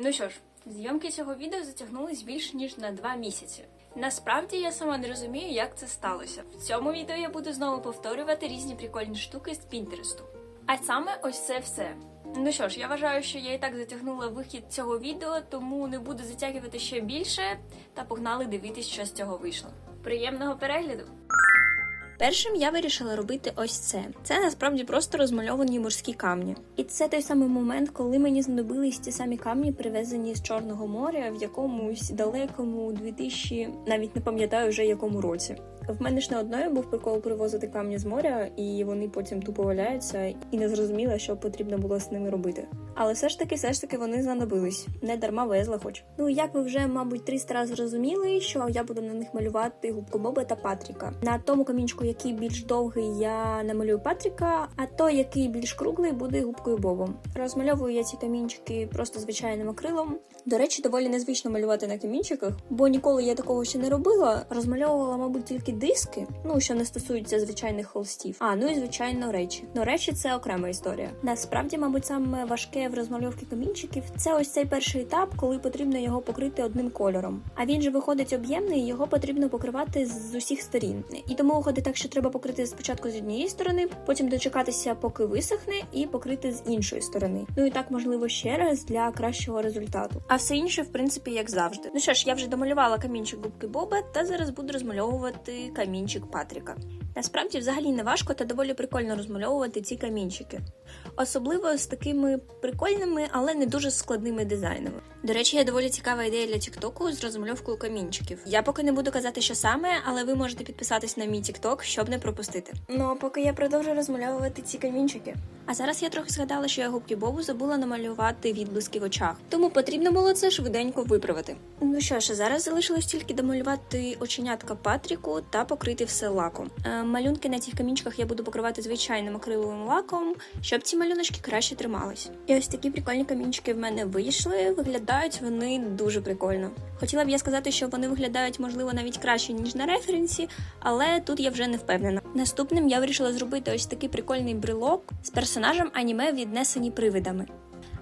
Ну що ж, зйомки цього відео затягнулись більш ніж на два місяці. Насправді я сама не розумію, як це сталося. В цьому відео я буду знову повторювати різні прикольні штуки з Пінтересту. А саме ось це все. Ну що ж, я вважаю, що я і так затягнула вихід цього відео, тому не буду затягувати ще більше та погнали дивитись, що з цього вийшло. Приємного перегляду! Першим я вирішила робити ось це. Це насправді просто розмальовані морські камні. І це той самий момент, коли мені знадобились ті самі камні, привезені з Чорного моря в якомусь далекому 2000, навіть не пам'ятаю вже якому році. В мене ж не одною був прикол привозити камні з моря, і вони потім тупо валяються, і не зрозуміла, що потрібно було з ними робити. Але все ж таки, все ж таки вони знадобились. Не дарма везла хоч. Ну як ви вже, мабуть, 300 разів зрозуміли, що я буду на них малювати губку Боба та Патріка. На тому камінчику, який більш довгий, я намалюю Патріка, а той, який більш круглий, буде губкою Бобом. Розмальовую я ці камінчики просто звичайним акрилом. До речі, доволі незвично малювати на камінчиках, бо ніколи я такого ще не робила. Розмальовувала, мабуть, тільки диски, ну що не стосуються звичайних холстів. А ну і звичайно речі. Ну речі це окрема історія. Насправді, мабуть, саме важке в розмальовці камінчиків це ось цей перший етап, коли потрібно його покрити одним кольором. А він же виходить об'ємний, його потрібно покривати з усіх сторін. І тому виходить так, що треба покрити спочатку з однієї сторони, потім дочекатися, поки висохне, і покрити з іншої сторони. Ну і так можливо ще раз для кращого результату. А все інше, в принципі, як завжди. Ну що ж, я вже домалювала камінчик губки Боба, та зараз буду розмальовувати камінчик Патріка. Насправді, взагалі не важко та доволі прикольно розмальовувати ці камінчики, особливо з такими прикольними, але не дуже складними дизайнами. До речі, є доволі цікава ідея для Тіктоку з розмальовкою камінчиків. Я поки не буду казати, що саме, але ви можете підписатись на мій Тікток, щоб не пропустити. Ну а поки я продовжу розмальовувати ці камінчики. А зараз я трохи згадала, що я губки Бобу забула намалювати відблиски в очах, тому потрібно було це швиденько виправити. Ну що ж, зараз залишилось тільки домалювати оченятка Патріку та покрити все лаком. Е, малюнки на цих камінчиках я буду покривати звичайним акриловим лаком, щоб ці малюночки краще тримались. І ось такі прикольні камінчики в мене вийшли. Виглядають вони дуже прикольно. Хотіла б я сказати, що вони виглядають можливо навіть краще ніж на референсі, але тут я вже не впевнена. Наступним я вирішила зробити ось такий прикольний брелок з персонажем аніме віднесені привидами,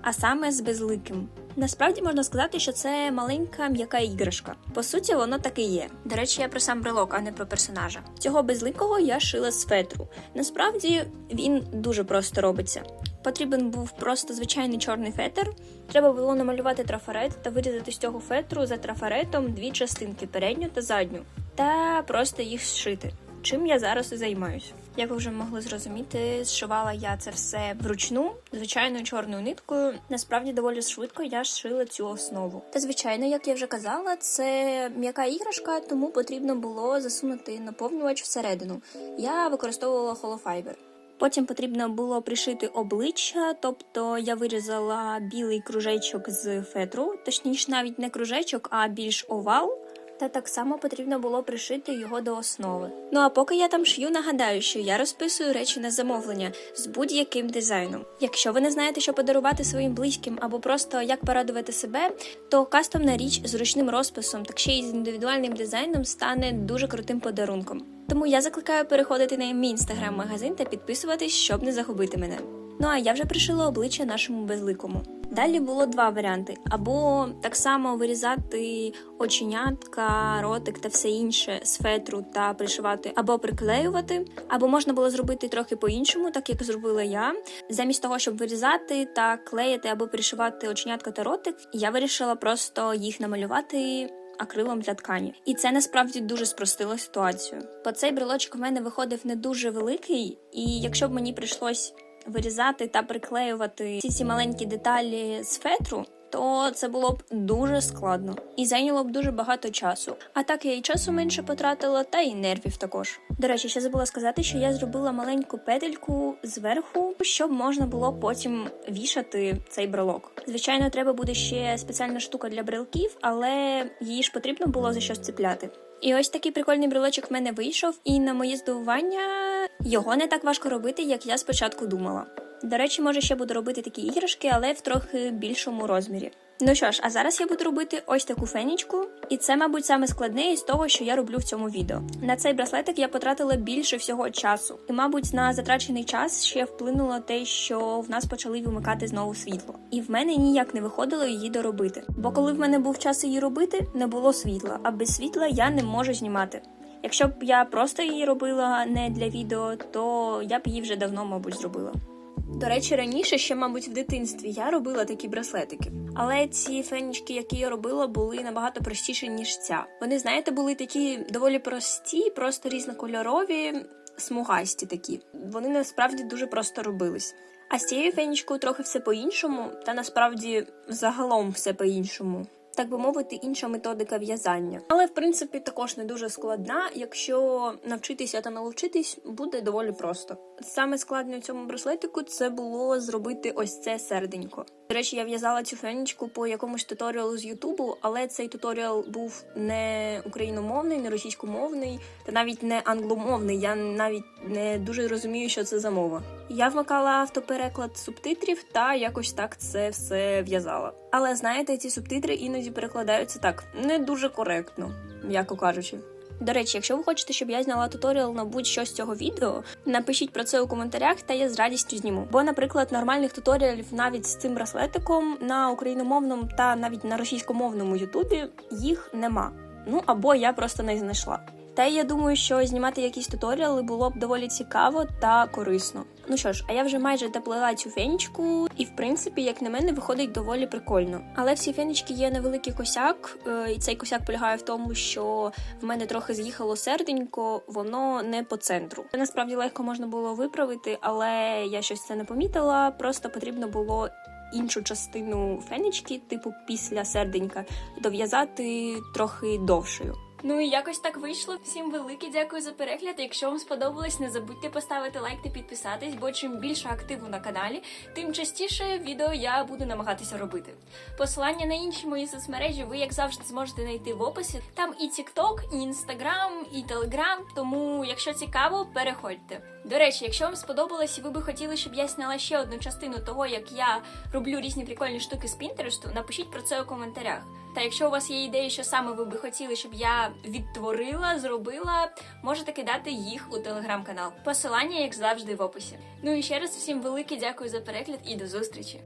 а саме з безликим. Насправді можна сказати, що це маленька м'яка іграшка. По суті, воно так і є. До речі, я про сам брелок, а не про персонажа. Цього безликого я шила з фетру. Насправді він дуже просто робиться. Потрібен був просто звичайний чорний фетр. Треба було намалювати трафарет та вирізати з цього фетру за трафаретом дві частинки передню та задню, та просто їх зшити. Чим я зараз і займаюсь. Як ви вже могли зрозуміти, зшивала я це все вручну, звичайною чорною ниткою. Насправді доволі швидко я зшила цю основу. Та звичайно, як я вже казала, це м'яка іграшка, тому потрібно було засунути наповнювач всередину. Я використовувала холофайбер. Потім потрібно було пришити обличчя, тобто я вирізала білий кружечок з фетру, точніше, навіть не кружечок, а більш овал. Та так само потрібно було пришити його до основи. Ну а поки я там шью, нагадаю, що я розписую речі на замовлення з будь-яким дизайном. Якщо ви не знаєте, що подарувати своїм близьким або просто як порадувати себе, то кастомна річ з ручним розписом, так ще й з індивідуальним дизайном стане дуже крутим подарунком. Тому я закликаю переходити на мій інстаграм-магазин та підписуватись, щоб не загубити мене. Ну а я вже пришила обличчя нашому безликому. Далі було два варіанти: або так само вирізати оченятка, ротик та все інше з фетру та пришивати, або приклеювати, або можна було зробити трохи по-іншому, так як зробила я. Замість того, щоб вирізати та клеїти або пришивати оченятка та ротик, я вирішила просто їх намалювати. Акрилом для ткані, і це насправді дуже спростило ситуацію. Бо цей брелочок в мене виходив не дуже великий, і якщо б мені прийшлось вирізати та приклеювати ці ці маленькі деталі з фетру, то це було б дуже складно і зайняло б дуже багато часу. А так я і часу менше потратила, та і нервів також. До речі, ще забула сказати, що я зробила маленьку петельку зверху, щоб можна було потім вішати цей брелок. Звичайно, треба буде ще спеціальна штука для брелків, але її ж потрібно було за щось цепляти. І ось такий прикольний брелочок в мене вийшов, і на моє здивування його не так важко робити, як я спочатку думала. До речі, може ще буду робити такі іграшки, але в трохи більшому розмірі. Ну що ж, а зараз я буду робити ось таку фенічку, і це, мабуть, саме складне із того, що я роблю в цьому відео. На цей браслетик я потратила більше всього часу, і, мабуть, на затрачений час ще вплинуло те, що в нас почали вимикати знову світло. І в мене ніяк не виходило її доробити. Бо коли в мене був час її робити, не було світла, а без світла я не можу знімати. Якщо б я просто її робила не для відео, то я б її вже давно, мабуть, зробила. До речі, раніше, ще, мабуть, в дитинстві я робила такі браслетики. Але ці фенічки, які я робила, були набагато простіші, ніж ця. Вони, знаєте, були такі доволі прості, просто різнокольорові, смугасті такі. Вони насправді дуже просто робились. А з цією фенічкою трохи все по-іншому, та насправді загалом все по-іншому. Так би мовити, інша методика в'язання. Але в принципі також не дуже складна. Якщо навчитися та налучитись, буде доволі просто. Саме складне у цьому браслетику це було зробити ось це серденько. До речі, я в'язала цю фенічку по якомусь туторіалу з Ютубу, але цей туторіал був не україномовний, не російськомовний, та навіть не англомовний. Я навіть не дуже розумію, що це за мова. Я вмикала автопереклад субтитрів та якось так це все в'язала. Але знаєте, ці субтитри іноді перекладаються так не дуже коректно, м'яко кажучи. До речі, якщо ви хочете, щоб я зняла туторіал на будь-що з цього відео, напишіть про це у коментарях, та я з радістю зніму. Бо, наприклад, нормальних туторіалів навіть з цим браслетиком на україномовному та навіть на російськомовному ютубі їх нема. Ну або я просто не знайшла. Та я думаю, що знімати якісь туторіали було б доволі цікаво та корисно. Ну що ж, а я вже майже доплела цю фенічку, і в принципі, як на мене, виходить доволі прикольно. Але в цій є невеликий косяк, е, і цей косяк полягає в тому, що в мене трохи з'їхало серденько, воно не по центру. Це насправді легко можна було виправити, але я щось це не помітила. Просто потрібно було іншу частину фенічки, типу після серденька, дов'язати трохи довшою. Ну і якось так вийшло. Всім велике дякую за перегляд. Якщо вам сподобалось, не забудьте поставити лайк та підписатись, бо чим більше активу на каналі, тим частіше відео я буду намагатися робити. Посилання на інші мої соцмережі ви, як завжди, зможете знайти в описі. Там і TikTok, і Instagram, і Telegram, Тому, якщо цікаво, переходьте. До речі, якщо вам сподобалось і ви би хотіли, щоб я зняла ще одну частину того, як я роблю різні прикольні штуки з Пінтересту, напишіть про це у коментарях. Та якщо у вас є ідеї, що саме ви би хотіли, щоб я відтворила, зробила, можете кидати їх у телеграм-канал. Посилання, як завжди, в описі. Ну і ще раз всім велике дякую за перегляд і до зустрічі!